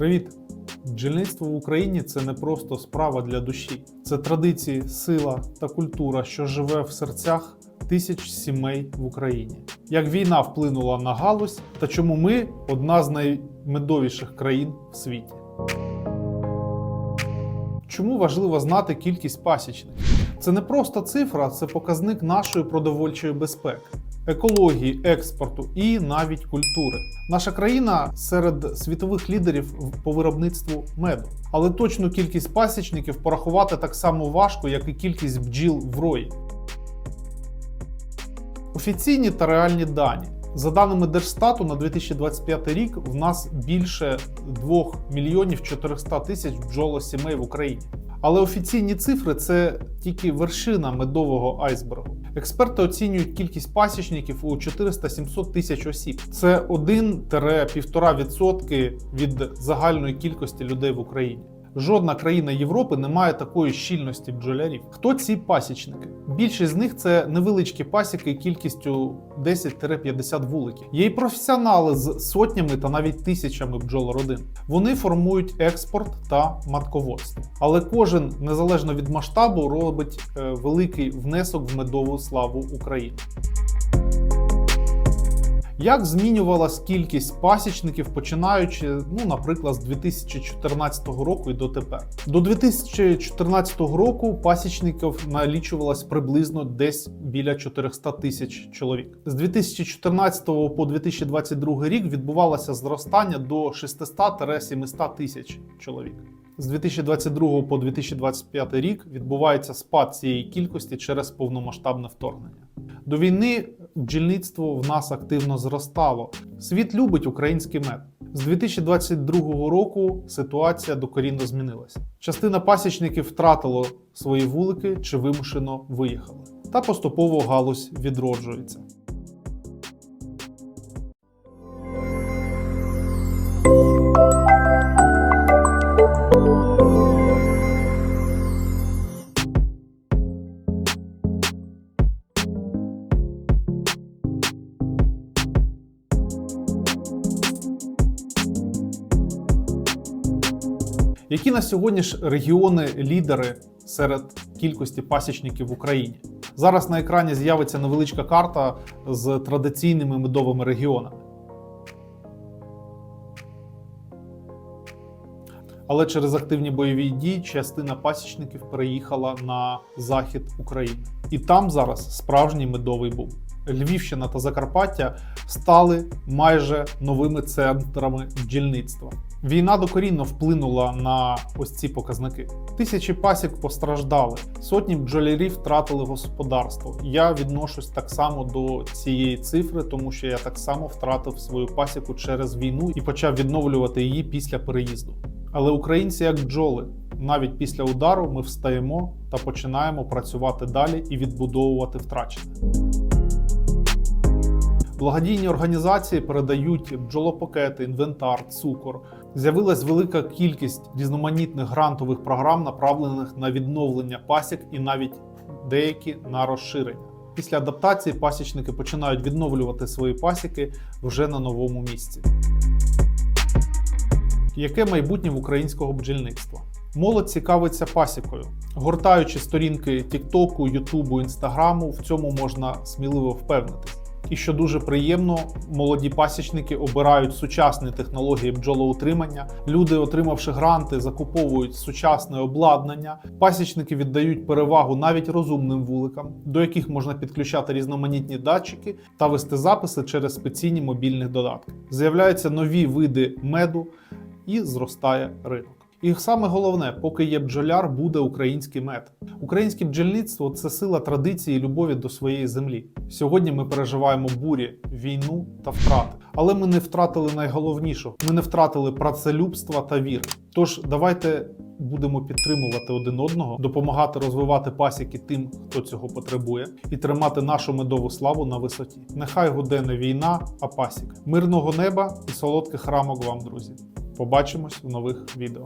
Привіт! Бджільництво в Україні це не просто справа для душі, це традиції, сила та культура, що живе в серцях тисяч сімей в Україні. Як війна вплинула на галузь та чому ми одна з наймедовіших країн в світі. Чому важливо знати кількість пасічників? Це не просто цифра, це показник нашої продовольчої безпеки, екології, експорту і навіть культури. Наша країна серед світових лідерів по виробництву меду, але точну кількість пасічників порахувати так само важко, як і кількість бджіл в рої. Офіційні та реальні дані. За даними Держстату, на 2025 рік в нас більше 2 мільйонів 400 тисяч бджолосімей в Україні. Але офіційні цифри це тільки вершина медового айсбергу. Експерти оцінюють кількість пасічників у 400-700 тисяч осіб. Це 1-1,5% від загальної кількості людей в Україні. Жодна країна Європи не має такої щільності бджолярів. Хто ці пасічники? Більшість з них це невеличкі пасіки кількістю 10-50 вуликів. Є й професіонали з сотнями та навіть тисячами бджолородин. Вони формують експорт та матководство. Але кожен, незалежно від масштабу, робить е, великий внесок в медову славу України. Як змінювалась кількість пасічників, починаючи, ну, наприклад, з 2014 року і дотепер? До 2014 року пасічників налічувалось приблизно десь біля 400 тисяч чоловік. З 2014 по 2022 рік відбувалося зростання до 600-700 тисяч чоловік. З 2022 по 2025 рік відбувається спад цієї кількості через повномасштабне вторгнення. До війни бджільництво в нас активно зростало. Світ любить український мед. З 2022 року ситуація докорінно змінилася. Частина пасічників втратило свої вулики чи вимушено виїхали. Та поступово галузь відроджується. Які на сьогодні ж регіони лідери серед кількості пасічників в Україні? Зараз на екрані з'явиться невеличка карта з традиційними медовими регіонами. Але через активні бойові дії частина пасічників переїхала на захід України. І там зараз справжній медовий бум. Львівщина та Закарпаття стали майже новими центрами бджільництва. Війна докорінно вплинула на ось ці показники. Тисячі пасік постраждали, сотні бджолярів втратили господарство. Я відношусь так само до цієї цифри, тому що я так само втратив свою пасіку через війну і почав відновлювати її після переїзду. Але українці, як бджоли, навіть після удару ми встаємо та починаємо працювати далі і відбудовувати втрачене. Благодійні організації передають бджолопакети, інвентар, цукор. З'явилась велика кількість різноманітних грантових програм, направлених на відновлення пасік і навіть деякі на розширення. Після адаптації пасічники починають відновлювати свої пасіки вже на новому місці. Яке майбутнє в українського бджільництва? Молодь цікавиться пасікою. Гортаючи сторінки Тіктоку, Ютубу, Інстаграму, в цьому можна сміливо впевнитись. І що дуже приємно, молоді пасічники обирають сучасні технології бджолоутримання. Люди, отримавши гранти, закуповують сучасне обладнання. Пасічники віддають перевагу навіть розумним вуликам, до яких можна підключати різноманітні датчики та вести записи через спеційні мобільні додатки. З'являються нові види меду і зростає ринок. І саме головне, поки є бджоляр, буде український мед. Українське бджільництво це сила традиції і любові до своєї землі. Сьогодні ми переживаємо бурі, війну та втрати. Але ми не втратили найголовнішого: ми не втратили працелюбства та віри. Тож давайте будемо підтримувати один одного, допомагати розвивати пасіки тим, хто цього потребує, і тримати нашу медову славу на висоті. Нехай гуде не війна, а пасіка. Мирного неба і солодких рамок вам, друзі. Побачимось в нових відео.